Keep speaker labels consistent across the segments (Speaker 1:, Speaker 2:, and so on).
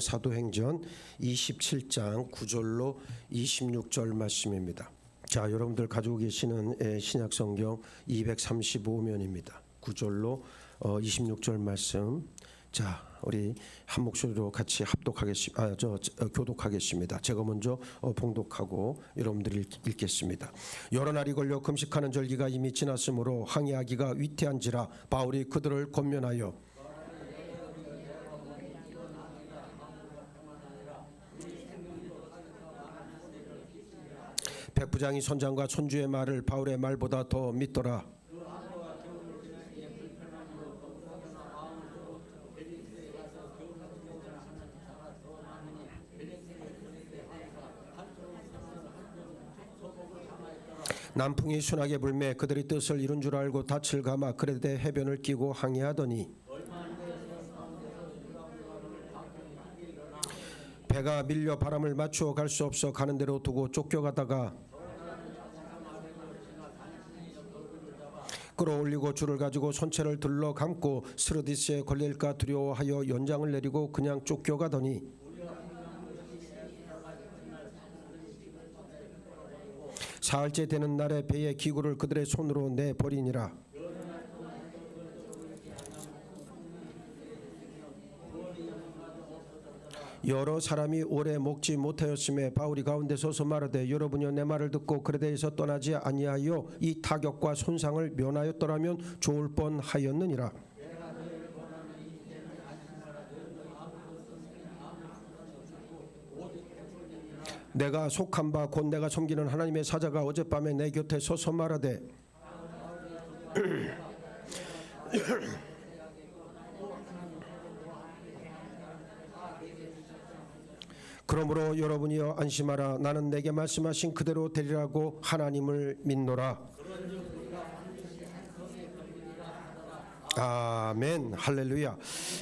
Speaker 1: 사도행전 27장 9절로 26절 말씀입니다. 자, 여러분들 가지고 계시는 예, 신약 성경 235면입니다. 9절로 26절 말씀. 자, 우리 한 목소리로 같이 합독하겠습니다. 아, 저, 저, 어, 교독하겠습니다. 제가 먼저 어, 봉독하고 여러분들이 읽- 읽겠습니다. 여러 날이 걸려 금식하는 절기가 이미 지났으므로 항의하기가 위태한지라 바울이 그들을 권면하여 부장이 선장과 손주의 말을 바울의 말보다 더 믿더라. 남풍이 순하게 불매 그들이 뜻을 이룬 줄 알고 닻을 감아 그레데 해변을 끼고 항해하더니 배가 밀려 바람을 맞추어 갈 수 없어 가는 대로 두고 쫓겨가다가 끌어올리고 줄을 가지고 손채를 들러 감고 스르디스에 걸릴까 두려워하여 연장을 내리고 그냥 쫓겨가더니 사흘째 되는 날에 배의 기구를 그들의 손으로 내버리니라 여러 사람이 오래 먹지 못하였음에 바울이 가운데 서서 말하되 여러분이여 내 말을 듣고 그레데에서 떠나지 아니하여 이 타격과 손상을 면하였더라면 좋을 뻔하였느니라 내가 속한 바 곧 내가 섬기는 하나님의 사자가 어젯밤에 내 곁에 서서 말하되 그러므로 여러분이여 안심하라. 나는 내게 말씀하신 그대로 되리라고 하나님을 믿노라. 아멘. 할렐루야.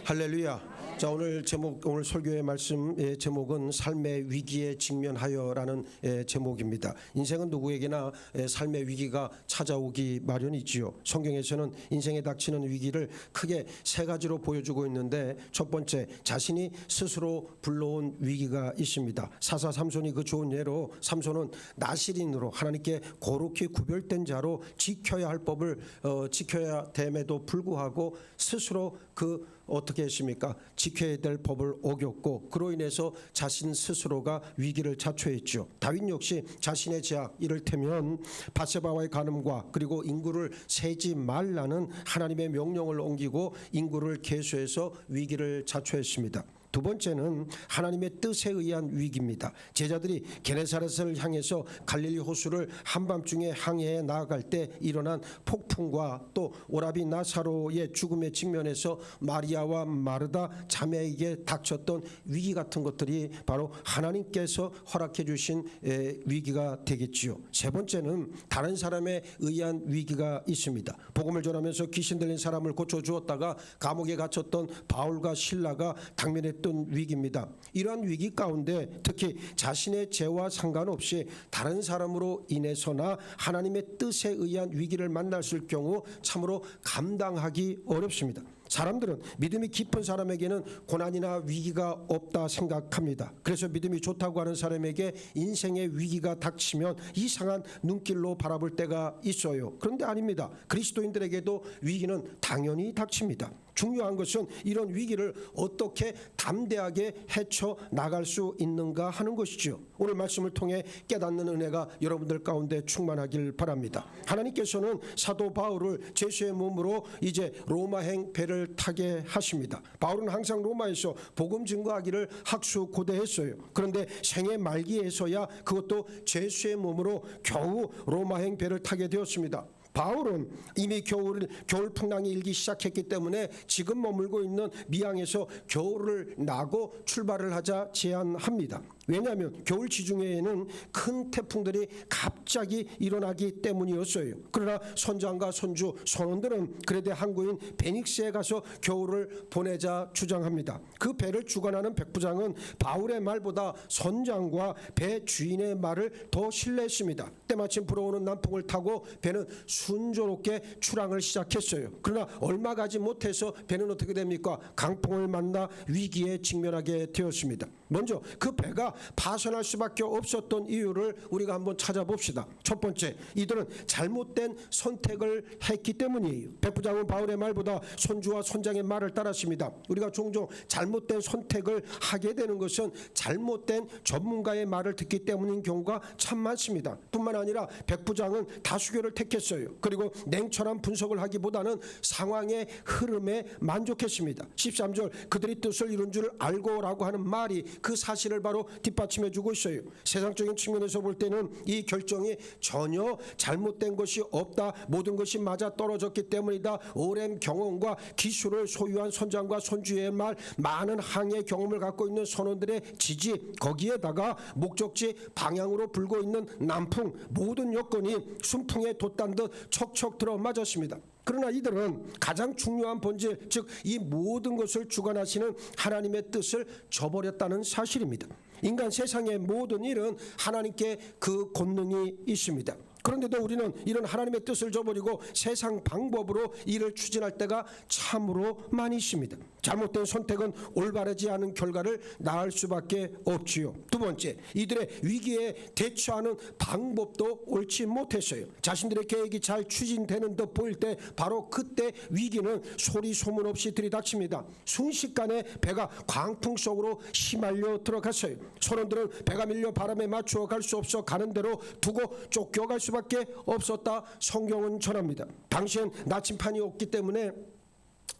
Speaker 1: 할렐루야 자 오늘 제목 오늘 설교의 말씀 의 제목은 삶의 위기에 직면하여라는 예, 제목입니다. 인생은 누구에게나 예, 삶의 위기가 찾아오기 마련이지요. 성경에서는 인생에 닥치는 위기를 크게 세 가지로 보여주고 있는데 첫 번째 자신이 스스로 불러온 위기가 있습니다. 사사 삼손이 그 좋은 예로 삼손은 나시린으로 하나님께 거룩히 구별된 자로 지켜야 할 법을 어, 지켜야 됨에도 불구하고 스스로 그 어떻게 했습니까? 지켜야 될 법을 어겼고 그로 인해서 자신 스스로가 위기를 자초했죠. 다윗 역시 자신의 제약 이를테면 바세바와의 간음과 그리고 인구를 세지 말라는 하나님의 명령을 옮기고 인구를 계수해서 위기를 자초했습니다. 두 번째는 하나님의 뜻에 의한 위기입니다. 제자들이 게네사렛을 향해서 갈릴리 호수를 한밤중에 항해해 나아갈 때 일어난 폭풍과 또 오라비 나사로의 죽음에 직면해서 마리아와 마르다 자매에게 닥쳤던 위기 같은 것들이 바로 하나님께서 허락해 주신 에, 위기가 되겠지요. 세 번째는 다른 사람에 의한 위기가 있습니다. 복음을 전하면서 귀신 들린 사람을 고쳐 주었다가 감옥에 갇혔던 바울과 신라가 당면 했던 위기입니다. 이러한 위기 가운데 특히 자신의 죄와 상관없이 다른 사람으로 인해서나 하나님의 뜻에 의한 위기를 만났을 경우 참으로 감당하기 어렵습니다. 사람들은 믿음이 깊은 사람에게는 고난이나 위기가 없다 생각합니다. 그래서 믿음이 좋다고 하는 사람에게 인생의 위기가 닥치면 이상한 눈길로 바라볼 때가 있어요. 그런데 아닙니다. 그리스도인들에게도 위기는 당연히 닥칩니다. 중요한 것은 이런 위기를 어떻게 담대하게 헤쳐 나갈 수 있는가 하는 것이죠. 오늘 말씀을 통해 깨닫는 은혜가 여러분들 가운데 충만하길 바랍니다. 하나님께서는 사도 바울을 제수의 몸으로 이제 로마행 배를 타게 하십니다. 바울은 항상 로마에서 복음 증거하기를 학수 고대했어요. 그런데 생애 말기에서야 그것도 제수의 몸으로 겨우 로마행 배를 타게 되었습니다. 바울은 이미 겨울 겨울 풍랑이 일기 시작했기 때문에 지금 머물고 있는 미항에서 겨울을 나고 출발을 하자 제안합니다. 왜냐하면 겨울 지중해에는 큰 태풍들이 갑자기 일어나기 때문이었어요. 그러나 선장과 선주 선원들은 그레데 항구인 베닉스에 가서 겨울을 보내자 주장합니다. 그 배를 주관하는 백부장은 바울의 말보다 선장과 배 주인의 말을 더 신뢰했습니다. 때마침 불어오는 남풍을 타고 배는 순조롭게 출항을 시작했어요. 그러나 얼마 가지 못해서 배는 어떻게 됩니까? 강풍을 만나 위기에 직면하게 되었습니다. 먼저 그 배가 파손할 수밖에 없었던 이유를 우리가 한번 찾아봅시다. 첫 번째, 이들은 잘못된 선택을 했기 때문이에요. 백부장은 바울의 말보다 손주와 손장의 말을 따랐습니다. 우리가 종종 잘못된 선택을 하게 되는 것은 잘못된 전문가의 말을 듣기 때문인 경우가 참 많습니다. 뿐만 아니라 백부장은 다수교를 택했어요. 그리고 냉철한 분석을 하기보다는 상황의 흐름에 만족했습니다. 13절 그들이 뜻을 이룬 줄 알고라고 하는 말이 그 사실을 바로 뒷받침해 주고 있어요. 세상적인 측면에서 볼 때는 이 결정이 전혀 잘못된 것이 없다. 모든 것이 맞아 떨어졌기 때문이다. 오랜 경험과 기술을 소유한 선장과 손주의 말, 많은 항해 경험을 갖고 있는 선원들의 지지, 거기에다가 목적지 방향으로 불고 있는 남풍 모든 여건이 순풍에 돛단 듯 척척 들어맞았습니다. 그러나 이들은 가장 중요한 본질, 즉 이 모든 것을 주관하시는 하나님의 뜻을 저버렸다는 사실입니다. 인간 세상의 모든 일은 하나님께 그 권능이 있습니다. 그런데도 우리는 이런 하나님의 뜻을 저버리고 세상 방법으로 일을 추진할 때가 참으로 많이 있습니다. 잘못된 선택은 올바르지 않은 결과를 낳을 수밖에 없지요. 두 번째, 이들의 위기에 대처하는 방법도 옳지 못했어요. 자신들의 계획이 잘 추진되는 듯 보일 때 바로 그때 위기는 소리 소문 없이 들이닥칩니다. 순식간에 배가 광풍 속으로 휘말려 들어갔어요. 선원들은 배가 밀려 바람에 맞추어 갈 수 없어 가는 대로 두고 쫓겨갈 수 밖에 없었다. 성경은 전합니다. 당시엔 나침판이 없기 때문에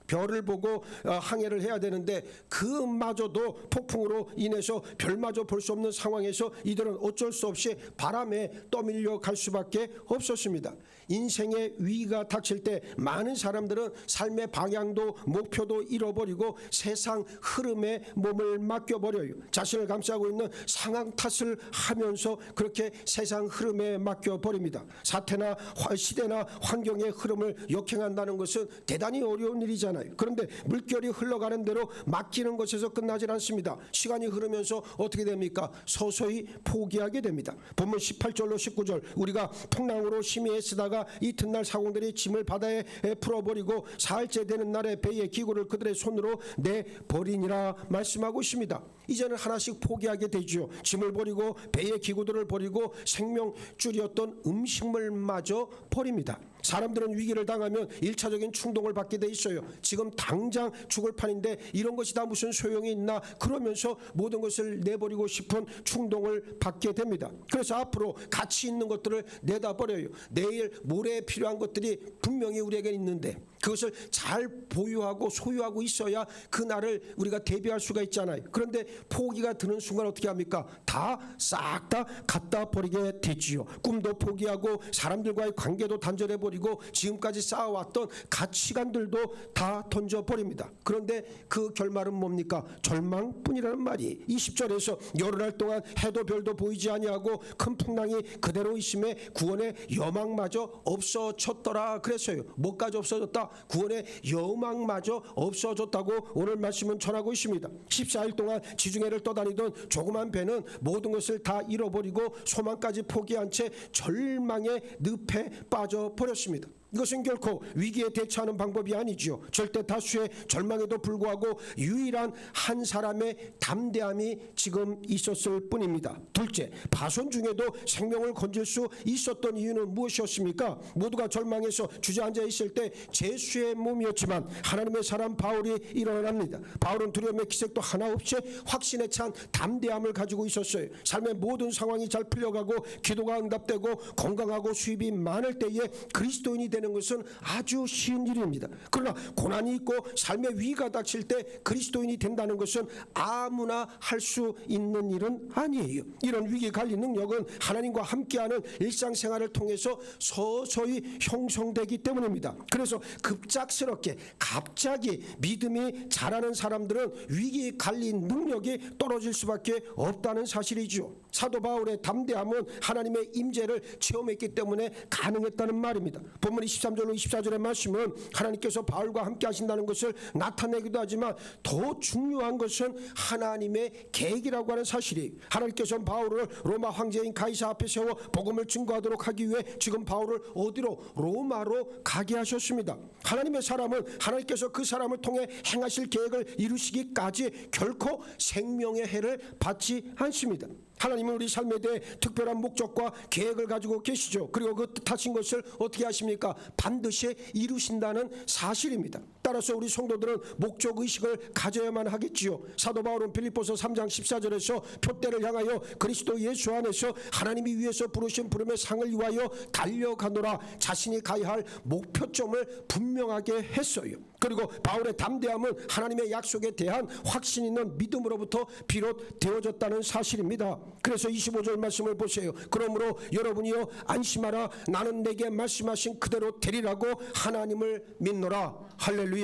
Speaker 1: 별을 보고 어, 항해를 해야 되는데 그마저도 폭풍으로 인해서 별마저 볼 수 없는 상황에서 이들은 어쩔 수 없이 바람에 떠밀려 갈 수밖에 없었습니다. 인생의 위기가 닥칠 때 많은 사람들은 삶의 방향도 목표도 잃어버리고 세상 흐름에 몸을 맡겨버려요. 자신을 감싸고 있는 상황 탓을 하면서 그렇게 세상 흐름에 맡겨버립니다. 사태나 화- 시대나 환경의 흐름을 역행한다는 것은 대단히 어려운 일이잖아요. 그런데 물결이 흘러가는 대로 맡기는 것에서 끝나질 않습니다. 시간이 흐르면서 어떻게 됩니까? 서서히 포기하게 됩니다. 본문 18절로 19절 우리가 풍랑으로 심히 애쓰다가 이튿날 사공들이 짐을 바다에 풀어버리고 사흘째 되는 날에 배의 기구를 그들의 손으로 내버리니라 말씀하고 있습니다. 이제는 하나씩 포기하게 되죠. 짐을 버리고 배의 기구들을 버리고 생명줄이었던 음식물마저 버립니다. 사람들은 위기를 당하면 일차적인 충동을 받게 돼 있어요. 지금 당장 죽을 판인데 이런 것이 다 무슨 소용이 있나 그러면서 모든 것을 내버리고 싶은 충동을 받게 됩니다. 그래서 앞으로 가치 있는 것들을 내다 버려요. 내일 모레에 필요한 것들이 분명히 우리에게 있는데 그것을 잘 보유하고 소유하고 있어야 그 날을 우리가 대비할 수가 있잖아요. 그런데 포기가 드는 순간 어떻게 합니까? 다싹다 갖다 버리게 되지요. 꿈도 포기하고 사람들과의 관계도 단절해 버리고 지금까지 쌓아왔던 가치관들도 다 던져 버립니다. 그런데 그 결말은 뭡니까? 절망뿐이라는 말이 20절에서 열흘 동안 해도 별도 보이지 아니하고 큰 풍랑이 그대로 있음에 구원의 여망마저 없어졌더라 그랬어요. 뭐까지 없어졌다? 구원의 여망마저 없어졌다고 오늘 말씀은 전하고 있습니다. 14일 동안 지중해를 떠다니던 조그만 배는 모든 것을 다 잃어버리고 소망까지 포기한 채 절망의 늪에 빠져 버렸습니다. 이것은 결코 위기에 대처하는 방법이 아니지요. 절대 다수의 절망에도 불구하고 유일한 한 사람의 담대함이 지금 있었을 뿐입니다. 둘째, 파손 중에도 생명을 건질 수 있었던 이유는 무엇이었습니까? 모두가 절망해서 주저앉아 있을 때 제수의 몸이었지만 하나님의 사람 바울이 일어납니다. 바울은 두려움의 기색도 하나 없이 확신에 찬 담대함을 가지고 있었어요. 삶의 모든 상황이 잘 풀려가고 기도가 응답되고 건강하고 수입이 많을 때에 그리스도인이 되는 것은 아주 쉬운 일입니다. 그러나 고난이 있고 삶의 위기가 닥칠 때 그리스도인이 된다는 것은 아무나 할 수 있는 일은 아니에요. 이런 위기 관리 능력은 하나님과 함께하는 일상생활을 통해서 서서히 형성되기 때문입니다. 그래서 급작스럽게 갑자기 믿음이 자라는 사람들은 위기 관리 능력이 떨어질 수밖에 없다는 사실이죠. 사도 바울의 담대함은 하나님의 임재를 체험했기 때문에 가능했다는 말입니다. 본문 13절로 24절의 말씀은 하나님께서 바울과 함께 하신다는 것을 나타내기도 하지만 더 중요한 것은 하나님의 계획이라고 하는 사실이 하나님께서 바울을 로마 황제인 가이사 앞에 세워 복음을 증거하도록 하기 위해 지금 바울을 어디로 로마로 가게 하셨습니다. 하나님의 사람은 하나님께서 그 사람을 통해 행하실 계획을 이루시기까지 결코 생명의 해를 받지 않습니다. 하나님은 우리 삶에 대해 특별한 목적과 계획을 가지고 계시죠. 그리고 그 뜻하신 것을 어떻게 하십니까? 반드시 이루신다는 사실입니다. 따라서 우리 성도들은 목적 의식을 가져야만 하겠지요. 사도 바울은 필립보서 3장 14절에서 표대를 향하여 그리스도 예수 안에서 하나님이 위해서 부르신 부름의 상을 위하여 달려가노라 자신이 가야 할 목표점을 분명하게 했어요. 그리고 바울의 담대함은 하나님의 약속에 대한 확신 있는 믿음으로부터 비롯되어졌다는 사실입니다. 그래서 25절 말씀을 보세요. 그러므로 여러분이여 안심하라 나는 내게 말씀하신 그대로 되리라고 하나님을 믿노라. 할렐루야.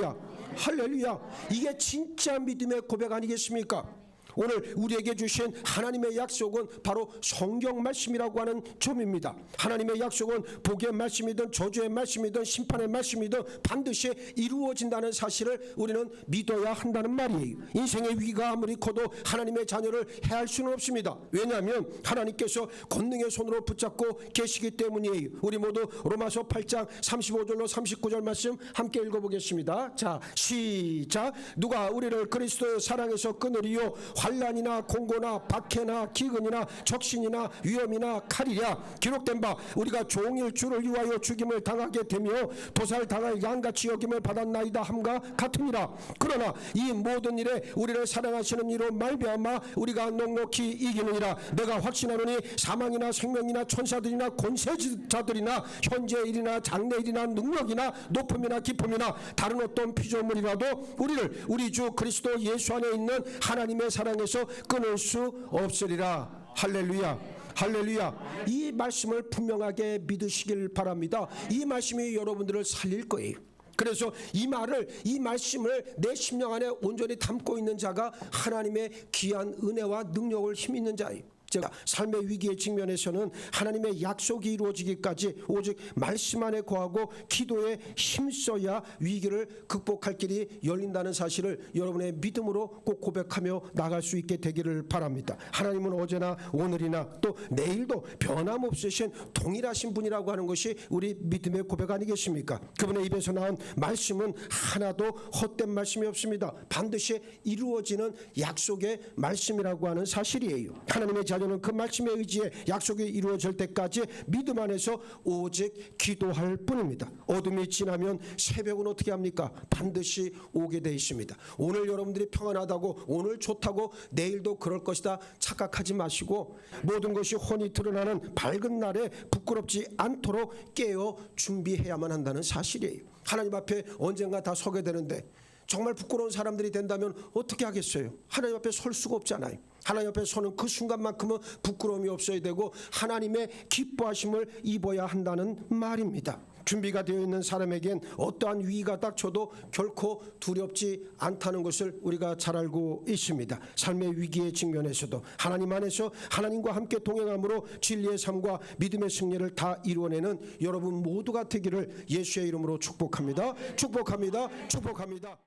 Speaker 1: 할렐루야. 이게 진짜 믿음의 고백 아니겠습니까? 오늘 우리에게 주신 하나님의 약속은 바로 성경 말씀이라고 하는 점입니다. 하나님의 약속은 복의 말씀이든 저주의 말씀이든 심판의 말씀이든 반드시 이루어진다는 사실을 우리는 믿어야 한다는 말이에요. 인생의 위기가 아무리 커도 하나님의 자녀를 해할 수는 없습니다. 왜냐하면 하나님께서 권능의 손으로 붙잡고 계시기 때문이에요. 우리 모두 로마서 8장 35절로 39절 말씀 함께 읽어보겠습니다. 자, 시작. 누가 우리를 그리스도의 사랑에서 끊으리요? 환란이나 공고나 박해나 기근이나 적신이나 위험이나 칼이랴. 기록된 바 우리가 종일 주를 위하여 죽임을 당하게 되며 보살 당할 양같이 여김을 받았나이다 함과 같으니라. 그러나 이 모든 일에 우리를 사랑하시는 이로 말미암아 우리가 넉넉히 이기느니라. 내가 확신하노니 사망이나 생명이나 천사들이나 권세자들이나 현재 일이나 장래 일이나 능력이나 높음이나 깊음이나 다른 어떤 피조물이라도 우리를 우리 주 그리스도 예수 안에 있는 하나님의 사랑 에서 끊을 수 없으리라. 할렐루야. 할렐루야. 이 말씀을 분명하게 믿으시길 바랍니다. 이 말씀이 여러분들을 살릴 거예요. 그래서 이 말을 이 말씀을 내 심령 안에 온전히 담고 있는 자가 하나님의 귀한 은혜와 능력을 힘 있는 자예요. 제가 삶의 위기의 직면에서는 하나님의 약속이 이루어지기까지 오직 말씀 안에 거하고 기도에 힘써야 위기를 극복할 길이 열린다는 사실을 여러분의 믿음으로 꼭 고백하며 나갈 수 있게 되기를 바랍니다. 하나님은 어제나 오늘이나 또 내일도 변함없으신 동일하신 분이라고 하는 것이 우리 믿음의 고백 아니겠습니까? 그분의 입에서 나온 말씀은 하나도 헛된 말씀이 없습니다. 반드시 이루어지는 약속의 말씀이라고 하는 사실이에요. 하나님의 자 녀는 그 말씀에 의지해 약속이 이루어질 때까지 믿음 안에서 오직 기도할 뿐입니다. 어둠이 지나면 새벽은 어떻게 합니까? 반드시 오게 돼 있습니다. 오늘 여러분들이 평안하다고 오늘 좋다고 내일도 그럴 것이다 착각하지 마시고 모든 것이 훤히 드러나는 밝은 날에 부끄럽지 않도록 깨어 준비해야만 한다는 사실이에요. 하나님 앞에 언젠가 다 서게 되는데 정말 부끄러운 사람들이 된다면 어떻게 하겠어요? 하나님 앞에 설 수가 없잖아요. 하나님 앞에 서는 그 순간만큼은 부끄러움이 없어야 되고 하나님의 기뻐하심을 입어야 한다는 말입니다. 준비가 되어 있는 사람에겐 어떠한 위기가 닥쳐도 결코 두렵지 않다는 것을 우리가 잘 알고 있습니다. 삶의 위기의 직면에서도 하나님 안에서 하나님과 함께 동행함으로 진리의 삶과 믿음의 승리를 다 이루어내는 여러분 모두가 되기를 예수의 이름으로 축복합니다. 축복합니다. 축복합니다.